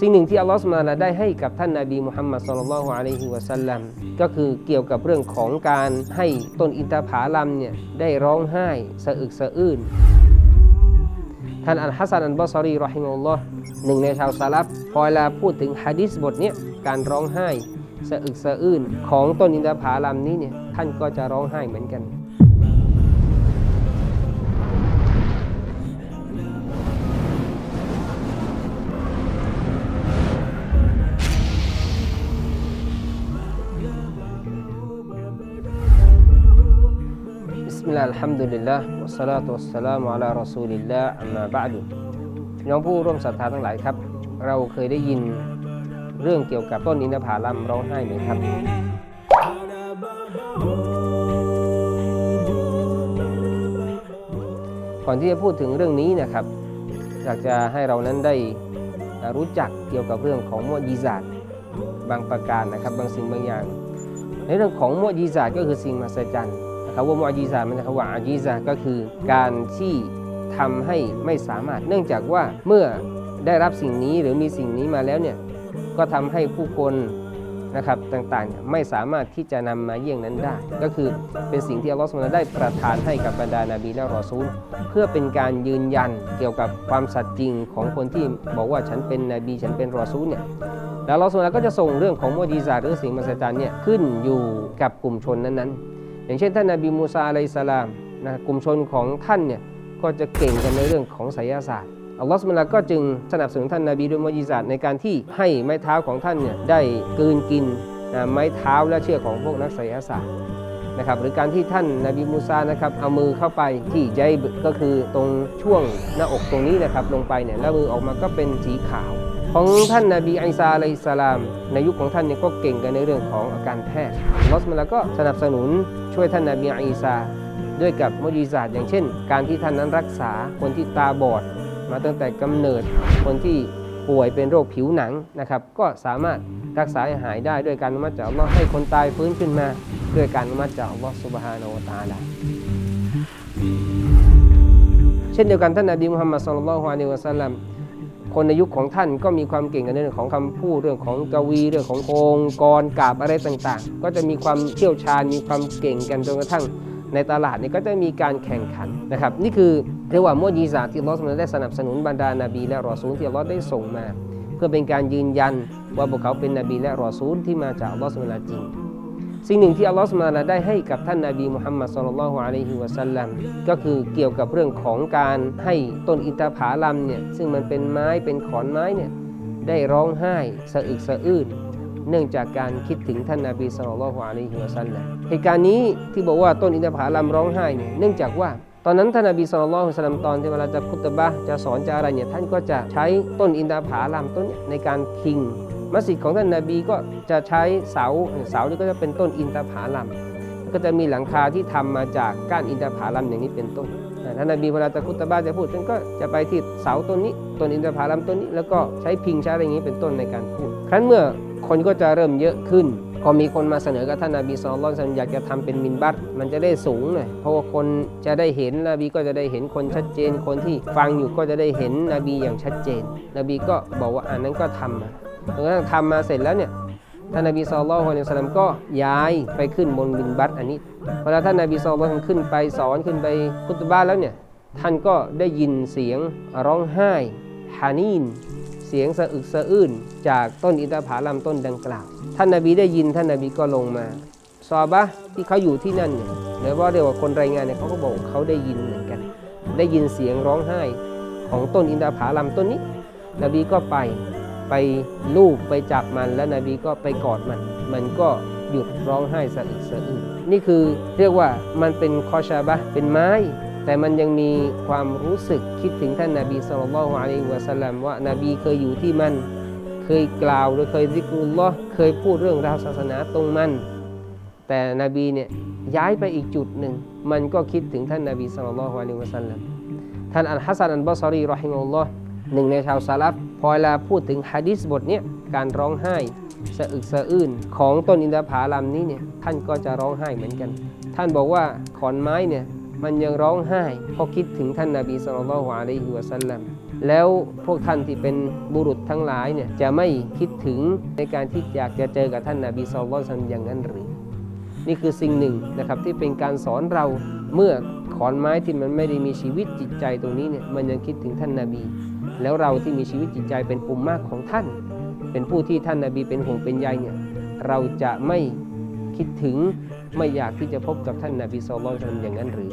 สิ่งหนึ่งที่อัลลอฮฺสุบฮานะฮูวะตะอาลาได้ให้กับท่านนาบีมุฮัมมัดสุลลัลลอฮุอะลัยฮิวะสัลลัมก็คือเกี่ยวกับเรื่องของการให้ต้นอินทผลัมเนี่ยได้ร้องไห้สะอึกสะอื้นท่านอัลฮัสซันอัลบอซอรีรอฮิมุลลอฮ์หนึ่งในชาวซาลับพอเวลาพูดถึงฮะดิษบทนี้การร้องไห้สะอึกสะอื้นของต้นอินทผลัมนี้เนี่ยท่านก็จะร้องไห้เหมือนกัน มิลลาฮ์อัลฮัมดุลิลลาห์วัสสลาตุวัสสลามุอะลารอซูลิลลาห์อัมมาบะดุน้องผู้ร่วมศรัทธาทั้งหลายครับ เราเคยได้ยินเรื่องเกี่ยวกับต้นอินทผลัมร้องไห้ไหมครับ ก่อนที่จะพูดถึงเรื่องนี้นะครับ อยากจะให้เรานั้นได้รู้จักเกี่ยวกับเรื่องของมวดยีซาดบางประการนะครับ บางสิ่งบางอย่าง ในเรื่องของมวดยีซาดก็คือสิ่งมหัศจรรย์ ครับว่ามวยีซามันครับว่าอาจีซาก็คือการที่ทำให้ไม่สามารถ เนื่องจากว่าเมื่อได้รับสิ่งนี้หรือมีสิ่งนี้มาแล้วเนี่ยก็ทำให้ผู้คนนะครับต่างๆไม่สามารถที่จะนำมาเยี่ยงนั้นได้ ก็คือเป็นสิ่งที่อัลลอฮฺสุบฮานได้ประทานให้กับบรรดานาบีและรอซูล เพื่อเป็นการยืนยันเกี่ยวกับความสัตย์จริงของคนที่บอกว่าฉันเป็นนบีฉันเป็นรอซูลเนี่ยแล้วเราส่วนใหญ่ก็จะส่งเรื่องของมวจีซาหรือสิ่งมหัศจรรย์เนี่ยขึ้นอยู่กับกลุ่มชนนั้นๆ อย่างเช่นท่านนาบีมูซาอะลัยสลามนะกลุ่มชนของท่านเนี่ยก็จะเก่งกันในเรื่องของไสยศาสตร์อัลลอฮฺสุบฮานะฮูวะตะอาลาก็จึงสนับสนุนท่านนาบีด้วยมวจีซาตในการที่ให้ไม้เท้าของท่านเนี่ยได้กืนกินนะไม้เท้าและเชือกของพวกนักไสยศาสตร์นะครับหรือการที่ท่านนาบีมูซานะครับเอามือเข้าไปที่ใจก็คือตรงช่วงหน้าอกตรงนี้นะครับลงไปเนี่ยแล้วมือออกมาก็เป็นสีขาว ของท่านนาบีอิสาอะลัยฮิสสลาม ในยุคของท่านเนี่ยก็เก่งกันในเรื่องของอาการแพทย์ลอสุบฮานะฮูวะตะอาลาก็สนับสนุนช่วยท่านนาบีอิสาด้วยกับมุจิซาตอย่างเช่น การที่ท่านนั้นรักษาคนที่ตาบอด มาตั้งแต่กำเนิด คนที่ป่วยเป็นโรคผิวหนังนะครับ ก็สามารถรักษาให้หายได้ด้วยการอนุมัติจากอัลลอฮ์ให้คนตายฟื้นขึ้นมา ด้วยการอนุมัติจากอัลลอฮ์สุบฮานาอูวตาลาเช่นเดียวกันท่านนบีมุฮัมมัดสุลลัลฮุอะลัยฮิวะสัลลัม คนในยุคของท่านก็มีความเก่งกันในเรื่องของคำพูดเรื่องของกวีเรื่องขององค์กรกาบอะไรต่างๆ ก็จะมีความเชี่ยวชาญมีความเก่งกันจนกระทั่งในตลาดนี่ก็จะมีการแข่งขันนะครับ นี่คือเรียกว่ามุจีซาที่อัลลอฮฺได้สนับสนุนบรรดานาบีและรอซูลที่อัลลอฮฺได้ส่งมา เพื่อเป็นการยืนยันว่าพวกเขาเป็นนบีและรอซูลที่มาจากอัลอสุลตาจริง สิ่งหนึ่งที่อัลลอฮฺสุบฮาฮูวะตะอาลาได้ให้กับท่านนาบีมุฮัมมัดสุลลัลลอฮุอะลัยฮิวะสัลลัมก็คือเกี่ยวกับเรื่องของการให้ต้นอินทผาลัมเนี่ยซึ่งมันเป็นไม้เป็นขอนไม้เนี่ยได้ร้องไห้สะอึกสะอื้นเนื่องจากการคิดถึงท่านนาบีสุลลัลลอฮุอะลัยฮิวะสัลลัมเหตุการณ์นี้ที่บอกว่าต้นอินทผาลัมร้องไห้เนี่ยเนื่องจากว่าตอนนั้นท่านนบีสุลต่านละสัลลัมตอนที่เวลาจะคุตบะจะสอนจะอะไรเนี่ยท่านก็จะใช้ต้นอินทผลัมต้นนี้ในการพิง มัสยิดของท่านนาบีก็จะใช้เสาเสานี่ก็จะเป็นต้นอินทผลัมก็จะมีหลังคาที่ทำมาจากก้านอินทผลัมอย่างนี้เป็นต้นท่านนาบีเวลาจะคุตบะห์จะพูดท่านก็จะไปที่เสาต้นนี้ต้นอินทผลัมต้นนี้แล้วก็ใช้พิงใช้อะไรอย่างนี้เป็นต้นในการพูดครั้นเมื่อคนก็จะเริ่มเยอะขึ้นก็มีคนมาเสนอกับท่านนาบีสุลต่านอยากจะทำเป็นมินบัตมันจะได้สูงหน่อยเพราะว่าคนจะได้เห็นนบีก็จะได้เห็นคนชัดเจน คนที่ฟังอยู่ก็จะได้เห็นนบีอย่างชัดเจน นบีก็บอกว่าอันนั้นก็ทำมา จนกระทั่งทำมาเสร็จแล้วเนี่ยท่านนบีสุลต่านละสัลลัมก็ย้ายไปขึ้นบนมินบัตอันนี้เวลาท่านนบีสุลต่านขึ้นไปสอนขึ้นไปคุตบะห์แล้วเนี่ยท่านก็ได้ยินเสียงร้องไห้ฮานีนเสียงสะอึกสะอื้นจากต้นอินทผลัมต้นดังกล่าว ท่านนาบีได้ยินท่านนาบีก็ลงมาซอบะที่เขาอยู่ที่นั่นเนี่ยหรือว่าเรียกว่าคนรายงานเนี่ยเขาก็บอกเขาได้ยินเหมือนกัน ได้ยินเสียงร้องไห้ของต้นอินทผลัมต้นนี้ นบีก็ไป ไปลูบไปจับมันแล้วนบีก็ไปกอดมัน มันก็หยุดร้องไห้สะอึกสะอื้นนี่คือเรียกว่ามันเป็นคอชาบะเป็นไม้ แต่มันยังมีความรู้สึกคิดถึงท่านนาบีสุลต่านละฮ์อะลัยฮิวะสัลลัมว่านาบีเคยอยู่ที่มัน เคยกล่าวหรือเคยซิกรุลลอฮ์เคยพูดเรื่องราวศาสนาตรงมัน แต่นบีเนี่ยย้ายไปอีกจุดหนึ่ง มันก็คิดถึงท่านนาบีสุลต่านละฮ์อะลัยฮิวะสัลลัมท่านอัลฮัสซันอัลบอซอรีรอฮิมุลลอฮ์หนึ่งในชาวซาลับ พอเวลาพูดถึงฮะดิษบทนี้การร้องไห้สะอึกสะอื้นของต้นอินทผลัมนี้เนี่ยท่านก็จะร้องไห้เหมือนกัน ท่านบอกว่าขอนไม้เนี่ยมันยังร้องไห้เพราะคิดถึงท่านนาบีสุลต่านละฮ์อะลัยฮิวะสัลลัมแล้วพวกท่านที่เป็นบุรุษทั้งหลายเนี่ยจะไม่คิดถึงในการที่อยากจะเจอกับท่านนาบีสุลต่านอย่างนั้นหรือ นี่คือสิ่งหนึ่งนะครับที่เป็นการสอนเราเมื่อขอนไม้ที่มันไม่ได้มีชีวิตจิตใจตรงนี้เนี่ยมันยังคิดถึงท่านนาบี แล้วเราที่มีชีวิตจิตใจเป็นปุ่มมากของท่าน เป็นผู้ที่ท่านนาบีเป็นห่วงเป็นใยเนี่ยเราจะไม่คิดถึงไม่อยากที่จะพบกับท่านนาบีสุลต่านละฮ์สัลลัมอย่างนั้นหรือ